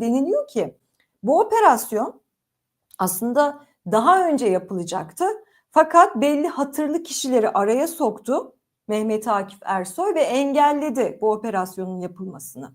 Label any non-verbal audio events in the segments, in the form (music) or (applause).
deniliyor ki bu operasyon aslında daha önce yapılacaktı. Fakat belli hatırlı kişileri araya soktu Mehmet Akif Ersoy ve engelledi bu operasyonun yapılmasını.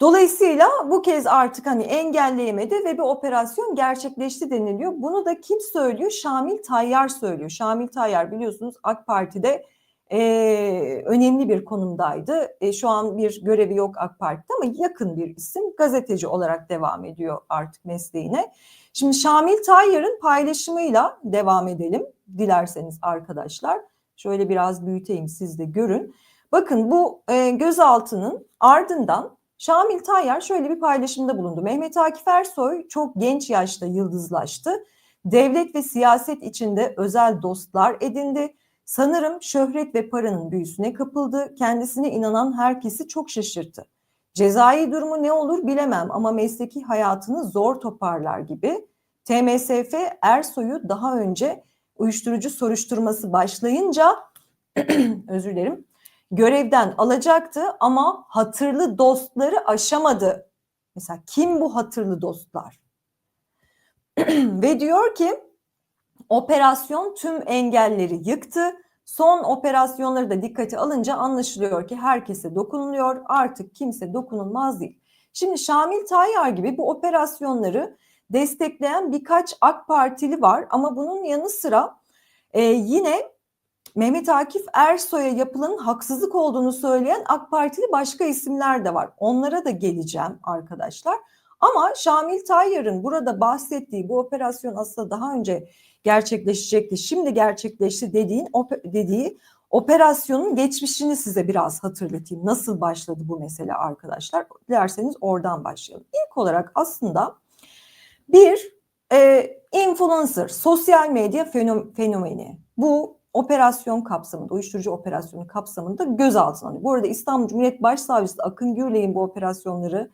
Dolayısıyla bu kez artık hani engelleyemedi ve bir operasyon gerçekleşti deniliyor. Bunu da kim söylüyor? Şamil Tayyar söylüyor. Şamil Tayyar biliyorsunuz AK Parti'de e, önemli bir konumdaydı. E, şu an bir görevi yok AK Parti'de ama yakın bir isim. Gazeteci olarak devam ediyor artık mesleğine. Şimdi Şamil Tayyar'ın paylaşımıyla devam edelim dilerseniz arkadaşlar. Şöyle biraz büyüteyim siz de görün. Bakın bu e, gözaltının ardından Şamil Tayyar şöyle bir paylaşımda bulundu. Mehmet Akif Ersoy çok genç yaşta yıldızlaştı. Devlet ve siyaset içinde özel dostlar edindi. Sanırım şöhret ve paranın büyüsüne kapıldı. Kendisine inanan herkesi çok şaşırttı. Cezai durumu ne olur bilemem ama mesleki hayatını zor toparlar gibi. TMSF Ersoy'u daha önce uyuşturucu soruşturması başlayınca (clears throat) özür dilerim görevden alacaktı ama hatırlı dostları aşamadı. Mesela kim bu hatırlı dostlar? (clears throat) Ve diyor ki operasyon tüm engelleri yıktı. Son operasyonları da dikkate alınca anlaşılıyor ki herkese dokunuluyor. Artık kimse dokunulmaz değil. Şimdi Şamil Tayyar gibi bu operasyonları destekleyen birkaç AK Partili var ama bunun yanı sıra e, yine Mehmet Akif Ersoy'a yapılanın haksızlık olduğunu söyleyen AK Partili başka isimler de var. Onlara da geleceğim arkadaşlar. Ama Şamil Tayyar'ın burada bahsettiği bu operasyon aslında daha önce gerçekleşecekti. Şimdi gerçekleşti dediğin dediği operasyonun geçmişini size biraz hatırlatayım. Nasıl başladı bu mesele arkadaşlar? Dilerseniz oradan başlayalım. İlk olarak aslında bir e, influencer, sosyal medya fenomeni. Bu operasyon kapsamında, uyuşturucu operasyonu kapsamında gözaltına alınıyor. Bu arada İstanbul Cumhuriyet Başsavcısı Akın Gürley'in bu operasyonları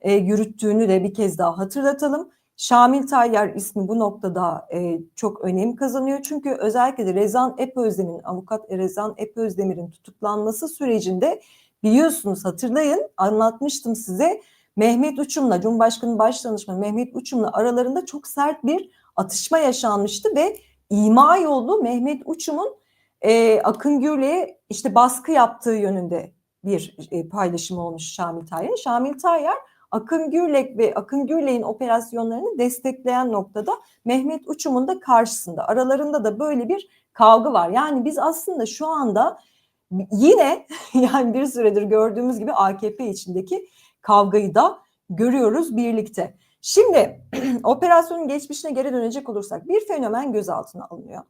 e, yürüttüğünü de bir kez daha hatırlatalım. Şamil Tayyar ismi bu noktada e, çok önem kazanıyor. Çünkü özellikle de Rezan Epözdemir'in, avukat Rezan Epözdemir'in tutuklanması sürecinde biliyorsunuz hatırlayın anlatmıştım size Mehmet Uçum'la Cumhurbaşkanı Başdanışmanı Mehmet Uçum'la aralarında çok sert bir atışma yaşanmıştı ve ima yolu Mehmet Uçum'un e, Akın Gürley'e işte baskı yaptığı yönünde bir e, paylaşım olmuş Şamil Tayyar. Şamil Tayyar Akın Gürlek ve Akın Gürlek'in operasyonlarını destekleyen noktada Mehmet Uçum'un da karşısında. Aralarında da böyle bir kavga var. Yani biz aslında şu anda yine (laughs) yani bir süredir gördüğümüz gibi AKP içindeki kavgayı da görüyoruz birlikte. Şimdi (clears throat) operasyonun geçmişine geri dönecek olursak bir fenomen gözaltına alınıyor.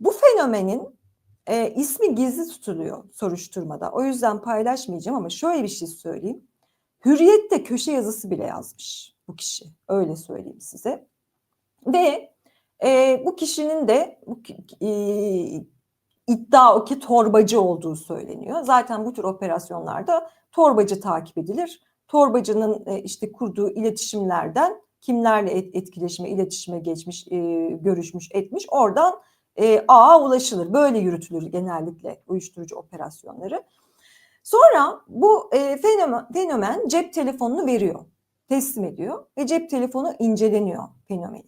Bu fenomenin e, ismi gizli tutuluyor soruşturmada. O yüzden paylaşmayacağım ama şöyle bir şey söyleyeyim. Hürriyet'te köşe yazısı bile yazmış bu kişi. Öyle söyleyeyim size. Ve e, bu kişinin de bu, e, iddia o ki torbacı olduğu söyleniyor. Zaten bu tür operasyonlarda torbacı takip edilir torbacının e, işte kurduğu iletişimlerden kimlerle etkileşime, iletişime geçmiş, e, görüşmüş, etmiş oradan e, ağa ulaşılır. Böyle yürütülür genellikle uyuşturucu operasyonları. Sonra bu e, fenomen, fenomen cep telefonunu veriyor, teslim ediyor ve cep telefonu inceleniyor fenomeni.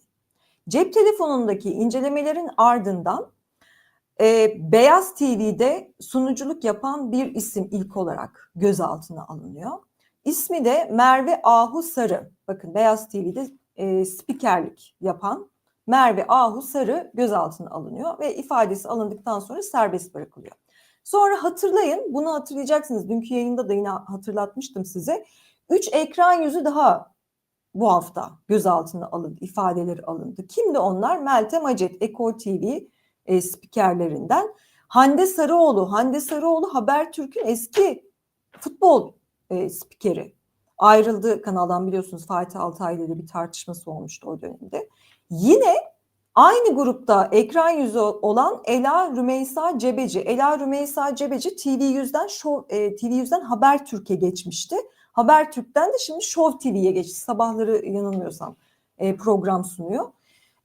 Cep telefonundaki incelemelerin ardından e, Beyaz TV'de sunuculuk yapan bir isim ilk olarak gözaltına alınıyor. İsmi de Merve Ahu Sarı. Bakın Beyaz TV'de e, spikerlik yapan Merve Ahu Sarı gözaltına alınıyor ve ifadesi alındıktan sonra serbest bırakılıyor. Sonra hatırlayın, bunu hatırlayacaksınız. Dünkü yayında da yine hatırlatmıştım size. Üç ekran yüzü daha bu hafta gözaltına alındı, ifadeleri alındı. Kimdi onlar? Meltem Acet, Eko TV e, spikerlerinden. Hande Sarıoğlu, Hande Sarıoğlu Habertürk'ün eski futbol e, spikeri. Ayrıldı kanaldan biliyorsunuz Fatih Altaylı ile bir tartışması olmuştu o dönemde. Yine aynı grupta ekran yüzü olan Ela Rümeysa Cebeci. Ela Rümeysa Cebeci TV100'den Show, e, TV100'den Habertürk'e geçmişti. Habertürk'ten de şimdi Show TV'ye geçti. Sabahları yanılmıyorsam e, program sunuyor.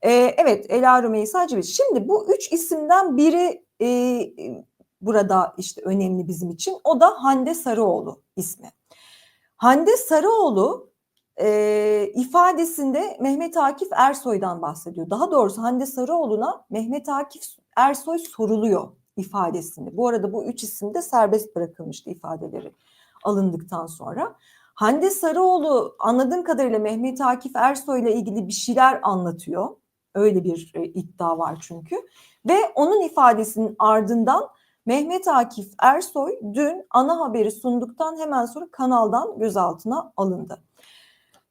E, evet Ela Rümeysa Cebeci. Şimdi bu üç isimden biri e, burada işte önemli bizim için. O da Hande Sarıoğlu ismi. Hande Sarıoğlu e, ifadesinde Mehmet Akif Ersoy'dan bahsediyor. Daha doğrusu Hande Sarıoğlu'na Mehmet Akif Ersoy soruluyor ifadesinde. Bu arada bu üç isim de serbest bırakılmıştı ifadeleri alındıktan sonra. Hande Sarıoğlu anladığım kadarıyla Mehmet Akif Ersoy ile ilgili bir şeyler anlatıyor. Öyle bir e, iddia var çünkü. Ve onun ifadesinin ardından Mehmet Akif Ersoy dün ana haberi sunduktan hemen sonra kanaldan gözaltına alındı.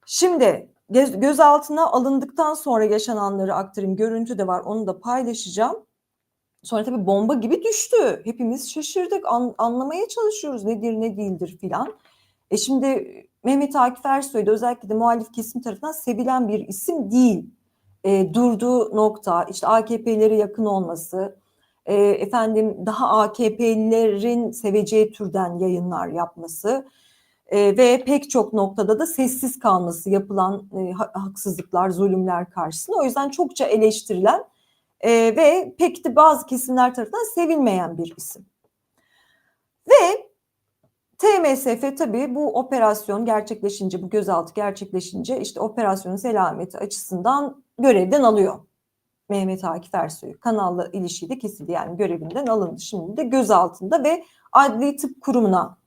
Şimdi göz, gözaltına alındıktan sonra yaşananları aktarayım. Görüntü de var onu da paylaşacağım. Sonra tabii bomba gibi düştü. Hepimiz şaşırdık. An, anlamaya çalışıyoruz nedir ne değildir filan. E şimdi Mehmet Akif Ersoy özellikle de muhalif kesim tarafından sevilen bir isim değil. E, durduğu nokta işte AKP'lere yakın olması, e, efendim daha AKP'lilerin seveceği türden yayınlar yapması e, ve pek çok noktada da sessiz kalması yapılan e, haksızlıklar, zulümler karşısında. O yüzden çokça eleştirilen e, ve pek de bazı kesimler tarafından sevilmeyen bir isim. Ve TMSF tabii bu operasyon gerçekleşince, bu gözaltı gerçekleşince işte operasyonun selameti açısından görevden alıyor. Mehmet Akif Ersoy'u kanalla ilişiği kesildi yani görevinden alındı. Şimdi de gözaltında ve adli tıp kurumuna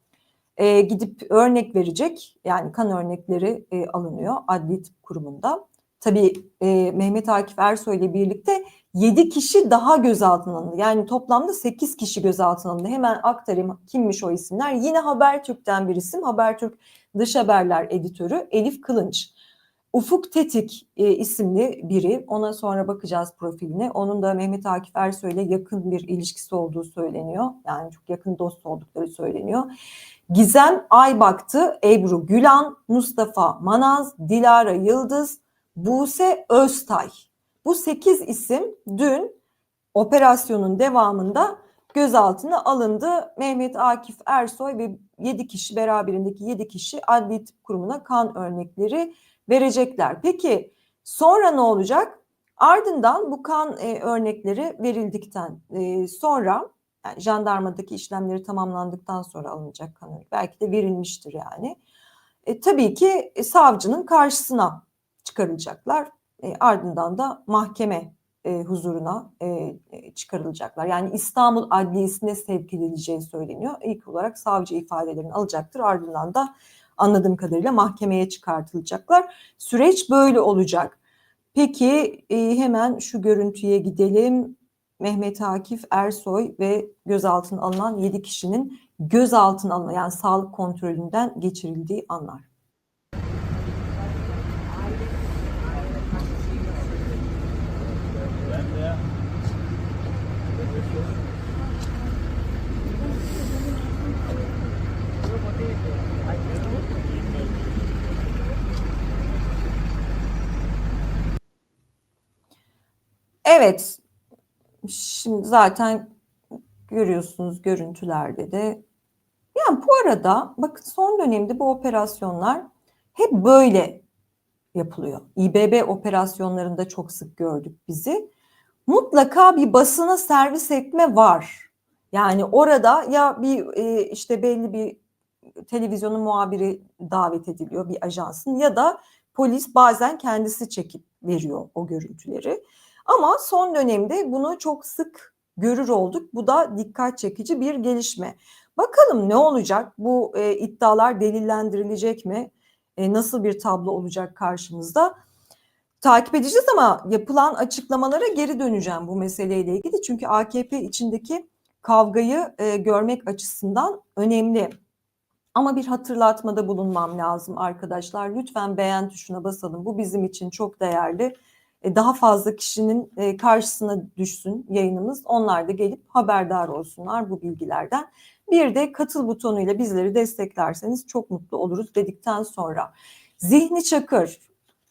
e, gidip örnek verecek yani kan örnekleri e, alınıyor adli tıp kurumunda. Tabii e, Mehmet Akif Ersoy ile birlikte 7 kişi daha gözaltına alındı. Yani toplamda 8 kişi gözaltına alındı. Hemen aktarayım kimmiş o isimler. Yine Habertürk'ten bir isim. Habertürk Dış Haberler Editörü Elif Kılınç. Ufuk Tetik e, isimli biri. Ona sonra bakacağız profiline. Onun da Mehmet Akif Ersoy ile yakın bir ilişkisi olduğu söyleniyor. Yani çok yakın dost oldukları söyleniyor. Gizem Aybaktı, Ebru Gülan, Mustafa Manaz, Dilara Yıldız, Buse Öztay. Bu sekiz isim dün operasyonun devamında gözaltına alındı. Mehmet Akif Ersoy ve yedi kişi beraberindeki yedi kişi adli tıp kurumuna kan örnekleri verecekler. Peki sonra ne olacak? Ardından bu kan e, örnekleri verildikten e, sonra yani jandarmadaki işlemleri tamamlandıktan sonra alınacak kan. Belki de verilmiştir yani. E, tabii ki e, savcının karşısına çıkarılacaklar. E, ardından da mahkeme e, huzuruna e, e, çıkarılacaklar. Yani İstanbul Adliyesi'ne sevk edileceği söyleniyor. İlk olarak savcı ifadelerini alacaktır. Ardından da anladığım kadarıyla mahkemeye çıkartılacaklar. Süreç böyle olacak. Peki e, hemen şu görüntüye gidelim. Mehmet Akif Ersoy ve gözaltına alınan 7 kişinin gözaltına alınan yani sağlık kontrolünden geçirildiği anlar. Evet. Şimdi zaten görüyorsunuz görüntülerde de. Yani bu arada bakın son dönemde bu operasyonlar hep böyle yapılıyor. İBB operasyonlarında çok sık gördük bizi. Mutlaka bir basına servis etme var. Yani orada ya bir e, işte belli bir televizyonun muhabiri davet ediliyor bir ajansın ya da polis bazen kendisi çekip veriyor o görüntüleri. Ama son dönemde bunu çok sık görür olduk. Bu da dikkat çekici bir gelişme. Bakalım ne olacak? Bu e, iddialar delillendirilecek mi? E, nasıl bir tablo olacak karşımızda? Takip edeceğiz ama yapılan açıklamalara geri döneceğim bu meseleyle ilgili. Çünkü AKP içindeki kavgayı e, görmek açısından önemli. Ama bir hatırlatmada bulunmam lazım arkadaşlar. Lütfen beğen tuşuna basalım. Bu bizim için çok değerli. E, daha fazla kişinin e, karşısına düşsün yayınımız. Onlar da gelip haberdar olsunlar bu bilgilerden. Bir de katıl butonuyla bizleri desteklerseniz çok mutlu oluruz dedikten sonra. Zihni Çakır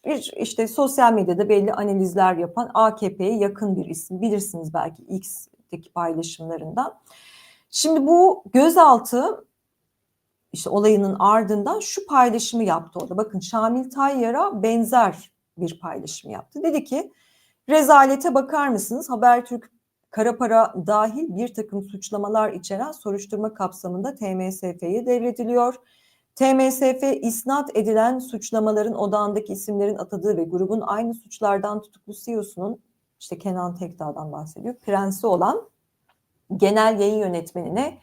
bir işte sosyal medyada belli analizler yapan AKP'ye yakın bir isim. Bilirsiniz belki X'teki paylaşımlarından. Şimdi bu gözaltı işte olayının ardından şu paylaşımı yaptı orada. Bakın Şamil Tayyar'a benzer bir paylaşım yaptı. Dedi ki rezalete bakar mısınız? Habertürk kara para dahil bir takım suçlamalar içeren soruşturma kapsamında TMSF'ye devrediliyor. TMSF isnat edilen suçlamaların odağındaki isimlerin atadığı ve grubun aynı suçlardan tutuklu CEO'sunun işte Kenan Tekdağ'dan bahsediyor. Prensi olan genel yayın yönetmenine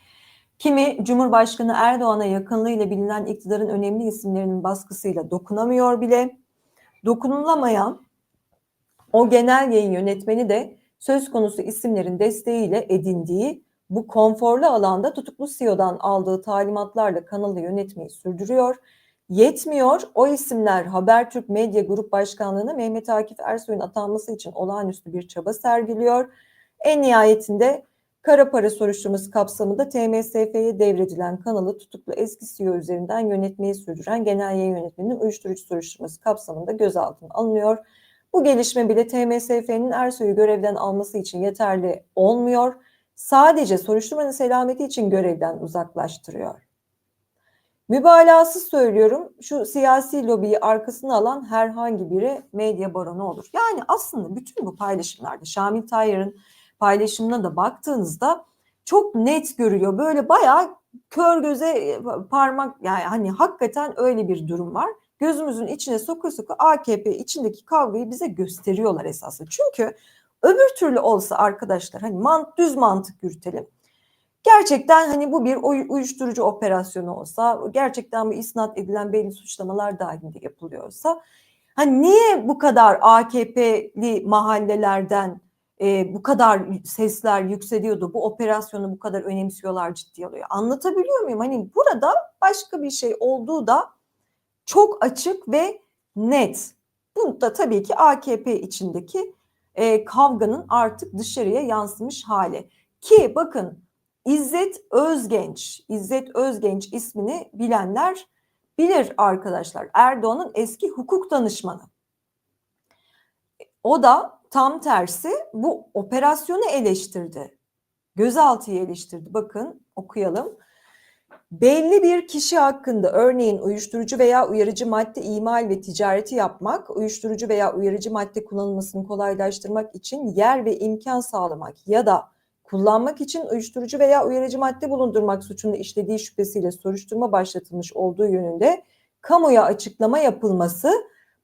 kimi Cumhurbaşkanı Erdoğan'a yakınlığıyla bilinen iktidarın önemli isimlerinin baskısıyla dokunamıyor bile. Dokunulamayan o genel yayın yönetmeni de söz konusu isimlerin desteğiyle edindiği bu konforlu alanda tutuklu CEO'dan aldığı talimatlarla kanalı yönetmeyi sürdürüyor. Yetmiyor. O isimler Habertürk Medya Grup Başkanlığı'na Mehmet Akif Ersoy'un atanması için olağanüstü bir çaba sergiliyor. En nihayetinde kara para soruşturması kapsamında TMSF'ye devredilen kanalı tutuklu eski CEO üzerinden yönetmeyi sürdüren genel yayın yönetmeninin uyuşturucu soruşturması kapsamında gözaltına alınıyor. Bu gelişme bile TMSF'nin Ersoy'u görevden alması için yeterli olmuyor. Sadece soruşturmanın selameti için görevden uzaklaştırıyor. Mübalağasız söylüyorum şu siyasi lobiyi arkasına alan herhangi biri medya baronu olur. Yani aslında bütün bu paylaşımlarda Şamil Tayyar'ın paylaşımına da baktığınızda çok net görüyor. Böyle bayağı kör göze parmak yani hani hakikaten öyle bir durum var. Gözümüzün içine soku soku AKP içindeki kavgayı bize gösteriyorlar esasında. Çünkü öbür türlü olsa arkadaşlar hani mant, düz mantık yürütelim. Gerçekten hani bu bir uyuşturucu operasyonu olsa, gerçekten bu isnat edilen belli suçlamalar dahilinde yapılıyorsa, hani niye bu kadar AKP'li mahallelerden e, bu kadar sesler yükseliyordu, bu operasyonu bu kadar önemsiyorlar, ciddi alıyor? Anlatabiliyor muyum? Hani burada başka bir şey olduğu da çok açık ve net. Bu da tabii ki AKP içindeki e, kavganın artık dışarıya yansımış hali. Ki bakın İzzet Özgenç, İzzet Özgenç ismini bilenler bilir arkadaşlar. Erdoğan'ın eski hukuk danışmanı. O da tam tersi bu operasyonu eleştirdi. Gözaltıyı eleştirdi. Bakın okuyalım. Belli bir kişi hakkında örneğin uyuşturucu veya uyarıcı madde imal ve ticareti yapmak, uyuşturucu veya uyarıcı madde kullanılmasını kolaylaştırmak için yer ve imkan sağlamak ya da kullanmak için uyuşturucu veya uyarıcı madde bulundurmak suçunu işlediği şüphesiyle soruşturma başlatılmış olduğu yönünde kamuya açıklama yapılması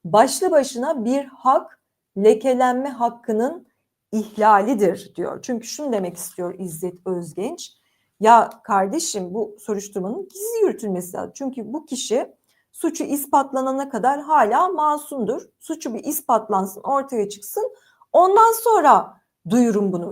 başlı başına bir hak lekelenme hakkının ihlalidir diyor. Çünkü şunu demek istiyor İzzet Özgenç. Ya kardeşim bu soruşturmanın gizli yürütülmesi lazım. Çünkü bu kişi suçu ispatlanana kadar hala masumdur. Suçu bir ispatlansın, ortaya çıksın. Ondan sonra duyurun bunu.